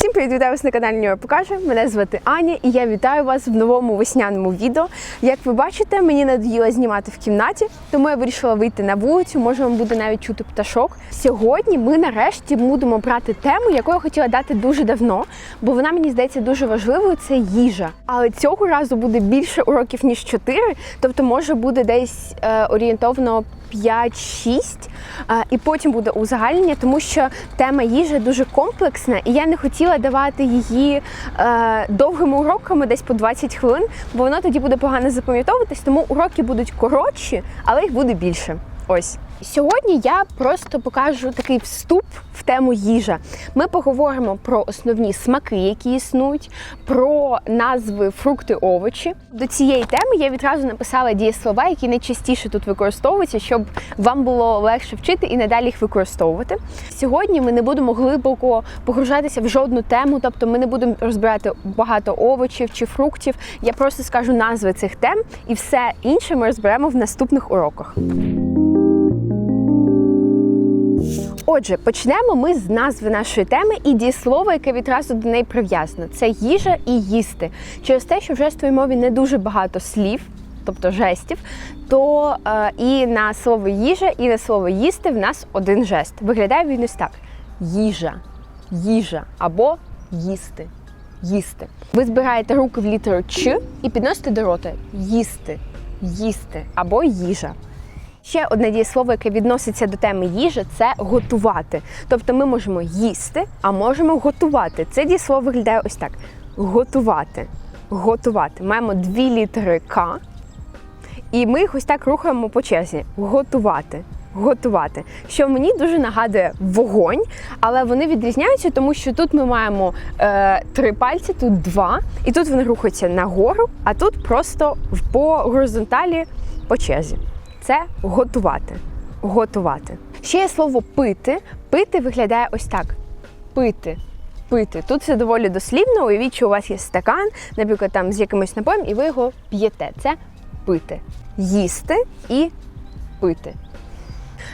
Всім привіт, вітаю вас на каналі Нього Покаже. Мене звати Аня і я вітаю вас в новому весняному відео. Як ви бачите, мені надоїло знімати в кімнаті, тому я вирішила вийти на вулицю. Може, вам буде навіть чути пташок. Сьогодні ми нарешті будемо брати тему, яку я хотіла дати дуже давно, бо вона мені здається дуже важливою. Це їжа. Але цього разу буде більше уроків ніж 4, тобто може буде десь е, орієнтовно 5-6, а, і потім буде узагальнення, тому що тема їжі дуже комплексна, і я не хотіла давати її е, довгими уроками, десь по 20 хвилин, бо воно тоді буде погано запам'ятовуватись, тому уроки будуть коротші, але їх буде більше. Ось. Сьогодні я просто покажу такий вступ в тему їжа. Ми поговоримо про основні смаки, які існують, про назви фрукти, овочі. До цієї теми я відразу написала дієслова, які найчастіше тут використовуються, щоб вам було легше вчити і надалі їх використовувати. Сьогодні ми не будемо глибоко погружатися в жодну тему, тобто ми не будемо розбирати багато овочів чи фруктів. Я просто скажу назви цих тем, і все інше ми розберемо в наступних уроках. Отже, почнемо ми з назви нашої теми і дієслова, яке відразу до неї прив'язано. Це їжа і їсти. Через те, що в жестовій мові не дуже багато слів, тобто жестів, то е, і на слово їжа, і на слово їсти в нас один жест. Виглядає він ось так: їжа, їжа або їсти. Їсти. Ви збираєте руки в літеру Ч і підносите до рота їсти, їсти або їжа. Ще одне дієслово, яке відноситься до теми їжі, це готувати. Тобто ми можемо їсти, а можемо готувати. Це дієслово виглядає ось так: готувати. Готувати. Маємо дві літери К, і ми їх ось так рухаємо по черзі. Готувати. Готувати, що мені дуже нагадує вогонь, але вони відрізняються, тому що тут ми маємо е, три пальці, тут два, і тут вони рухаються нагору, а тут просто по горизонталі по черзі. Це готувати. Готувати. Ще є слово пити. Пити виглядає ось так: пити. Пити. Тут все доволі дослівно. Уявіть, що у вас є стакан, наприклад, там з якимось напоєм, і ви його п'єте. Це пити. Їсти і пити.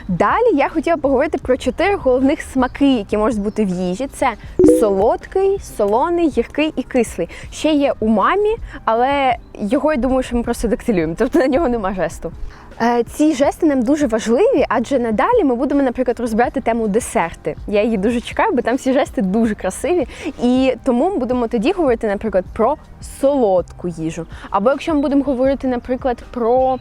Далі я хотіла поговорити про чотири головних смаки, які можуть бути в їжі. Це солодкий, солоний, гіркий і кислий. Ще є умамі, але його я думаю, що ми просто дактилюємо, тобто на нього нема жесту. Е, Ці жести нам дуже важливі, адже надалі ми будемо, наприклад, розбирати тему десерти. Я її дуже чекаю, бо там всі жести дуже красиві. І тому ми будемо тоді говорити, наприклад, про солодку їжу. Або якщо ми будемо говорити, наприклад, про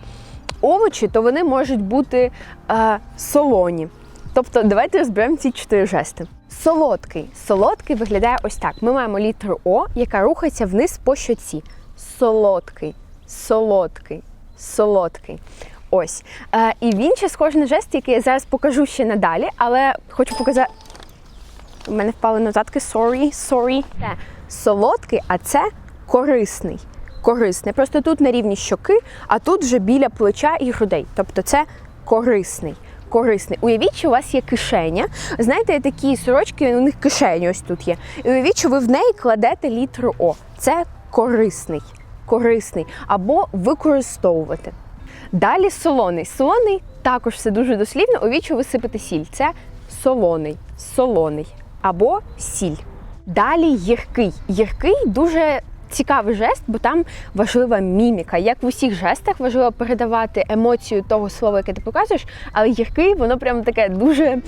овочі, то вони можуть бути е, солоні. Тобто, давайте розберемо ці чотири жести. Солодкий. Солодкий виглядає ось так. Ми маємо літеру О, яка рухається вниз по щоці. Солодкий, солодкий, солодкий. Ось. Е, і він ще схожий на жест, який я зараз покажу ще надалі, але хочу показати. У мене впали нотатки. Sorry, sorry. Це солодкий, а це корисний. Корисний. Просто тут на рівні щоки, а тут вже біля плеча і грудей. Тобто це корисний. Корисний. Уявіть, що у вас є кишеня. Знаєте, такі сорочки, у них кишені ось тут є. І уявіть, що ви в неї кладете літеру О. Це корисний. Корисний. Або використовувати. Далі солоний. Солоний також все дуже дослівно. Уявіть, що ви сипете сіль. Це солоний, солоний або сіль. Далі гіркий. Гіркий дуже цікавий жест, бо там важлива міміка. Як в усіх жестах важливо передавати емоцію того слова, яке ти показуєш, але гіркий, воно прям таке дуже.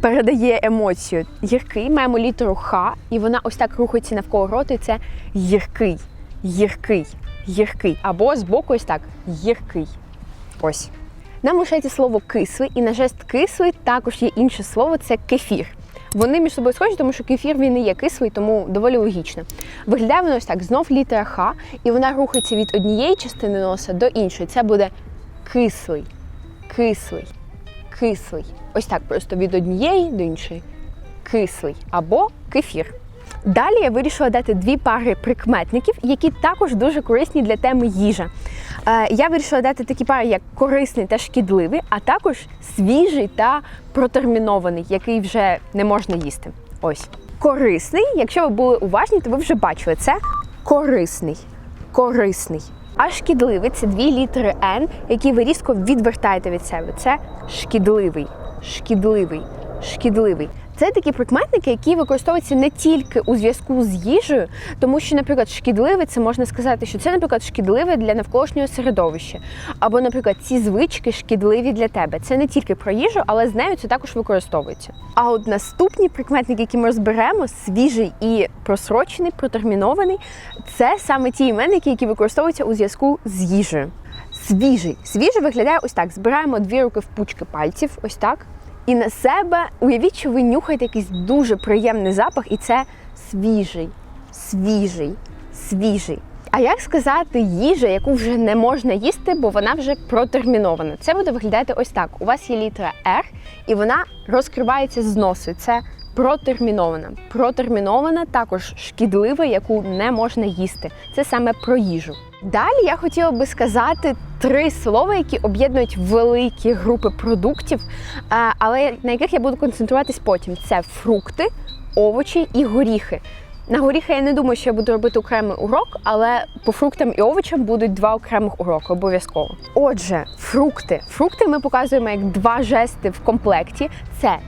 Передає емоцію. Гіркий, маємо літеру Х, і вона ось так рухається навколо роту, і це гіркий, гіркий, гіркий. Або збоку ось так гіркий. Ось. Нам лишається слово кислий, і на жест кислий також є інше слово це кефір. Вони між собою схожі, тому що кефір він не є кислий, тому доволі логічно. Виглядає воно ось так: знов літера Х, і вона рухається від однієї частини носа до іншої. Це буде кислий, кислий, кислий. Ось так просто від однієї до іншої. Кислий або кефір. Далі я вирішила дати дві пари прикметників, які також дуже корисні для теми їжа. Е, Я вирішила дати такі пари, як корисний та шкідливий, а також свіжий та протермінований, який вже не можна їсти. Ось корисний. Якщо ви були уважні, то ви вже бачили це корисний. Корисний. А шкідливий це дві літери Н, які ви різко відвертаєте від себе. Це шкідливий, шкідливий, шкідливий. Це такі прикметники, які використовуються не тільки у зв'язку з їжею, тому що, наприклад, шкідливе це можна сказати, що це, наприклад, шкідливе для навколишнього середовища. Або, наприклад, ці звички шкідливі для тебе. Це не тільки про їжу, але з нею це також використовується. А от наступні прикметники, які ми розберемо, свіжий і просрочений, протермінований, це саме ті іменники, які використовуються у зв'язку з їжею. Свіжий. Свіжий виглядає ось так. Збираємо дві руки в пучки пальців, ось так. І на себе уявіть, що ви нюхаєте якийсь дуже приємний запах, і це свіжий, свіжий, свіжий. А як сказати їжа, яку вже не можна їсти, бо вона вже протермінована? Це буде виглядати ось так. У вас є літера R, і вона розкривається з носу. Це протермінована. Протермінована також шкідлива, яку не можна їсти. Це саме про їжу. Далі я хотіла би сказати три слова, які об'єднують великі групи продуктів, е, але на яких я буду концентруватись потім. Це фрукти, овочі і горіхи. На горіхи я не думаю, що я буду робити окремий урок, але по фруктам і овочам будуть два окремих уроки обов'язково. Отже, фрукти. Фрукти ми показуємо як два жести в комплекті: це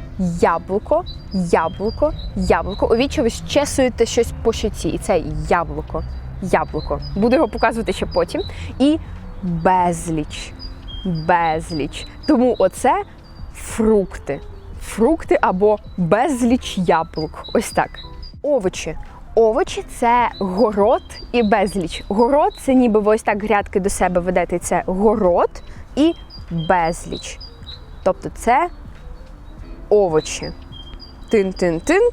яблуко, яблуко, яблуко. Увіть, ви щесуєте щось по щоці, і це яблуко, яблуко. Буду його показувати ще потім. І безліч. Безліч. Тому оце фрукти. Фрукти або безліч яблук. Ось так. Овочі. Овочі це город і безліч. Город це ніби ви ось так грядки до себе ведете. Це город і безліч. Тобто це овочі. Тин-тин-тин,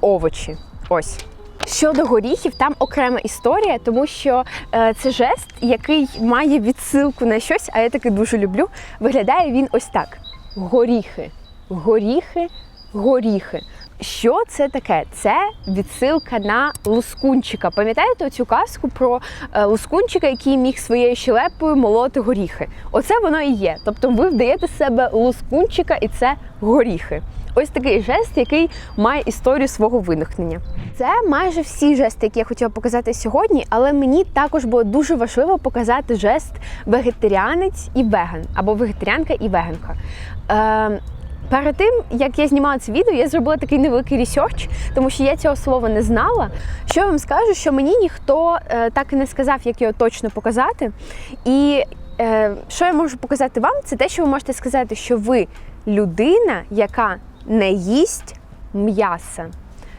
овочі. Ось. Щодо горіхів, там окрема історія, тому що е, це жест, який має відсилку на щось, а я таки дуже люблю. Виглядає він ось так: горіхи, горіхи, горіхи. Що це таке? Це відсилка на лускунчика. Пам'ятаєте цю казку про е, лускунчика, який міг своєю щелепою молоти горіхи? Оце воно і є. Тобто ви вдаєте себе лускунчика, і це горіхи. Ось такий жест, який має історію свого виникнення. Це майже всі жести, які я хотіла показати сьогодні, але мені також було дуже важливо показати жест вегетаріанець і веган або вегетаріанка і веганка. Е, Перед тим, як я знімала це відео, я зробила такий невеликий ресерч, тому що я цього слова не знала. Що я вам скажу, що мені ніхто е, так і не сказав, як його точно показати. І е, що я можу показати вам, це те, що ви можете сказати, що ви людина, яка не їсть м'яса.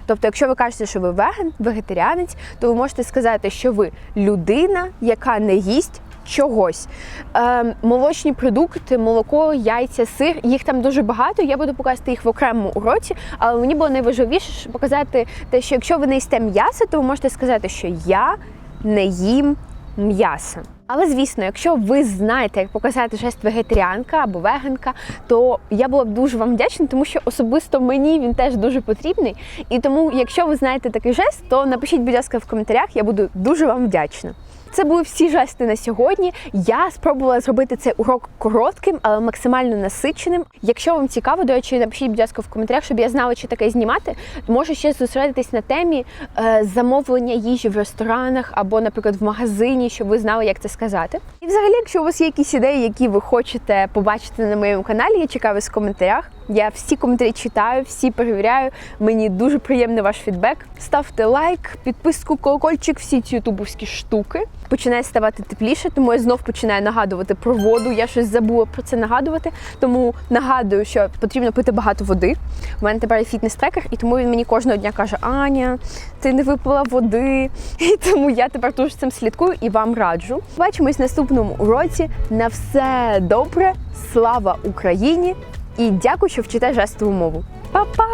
Тобто, якщо ви кажете, що ви веган, вегетаріанець, то ви можете сказати, що ви людина, яка не їсть чогось. Е, молочні продукти, молоко, яйця, сир, їх там дуже багато. Я буду показувати їх в окремому уроці, але мені було найважливіше показати те, що якщо ви не їсте м'яса, то ви можете сказати, що я не їм м'яса. Але звісно, якщо ви знаєте, як показати жест вегетаріанка або веганка, то я була б дуже вам вдячна, тому що особисто мені він теж дуже потрібний. І тому, якщо ви знаєте такий жест, то напишіть, будь ласка, в коментарях, я буду дуже вам вдячна. Це були всі жести на сьогодні. Я спробувала зробити цей урок коротким, але максимально насиченим. Якщо вам цікаво, до речі, напишіть, будь ласка, в коментарях, щоб я знала, чи таке знімати. Можу ще зосередитись на темі е, замовлення їжі в ресторанах або, наприклад, в магазині, щоб ви знали, як це сказати. І взагалі, якщо у вас є якісь ідеї, які ви хочете побачити на моєму каналі, я чекаю вас в коментарях. Я всі коментарі читаю, всі перевіряю. Мені дуже приємний ваш фідбек. Ставте лайк, підписку, колокольчик, всі ці ютубовські штуки. Починає ставати тепліше, тому я знов починаю нагадувати про воду. Я щось забула про це нагадувати. Тому нагадую, що потрібно пити багато води. У мене тепер є фітнес-трекер, і тому він мені кожного дня каже: Аня, ти не випила води. І тому я тепер дуже цим слідкую і вам раджу. Бачимось в наступному уроці. На все добре. Слава Україні! І дякую, що вчите жестову мову. Па-па!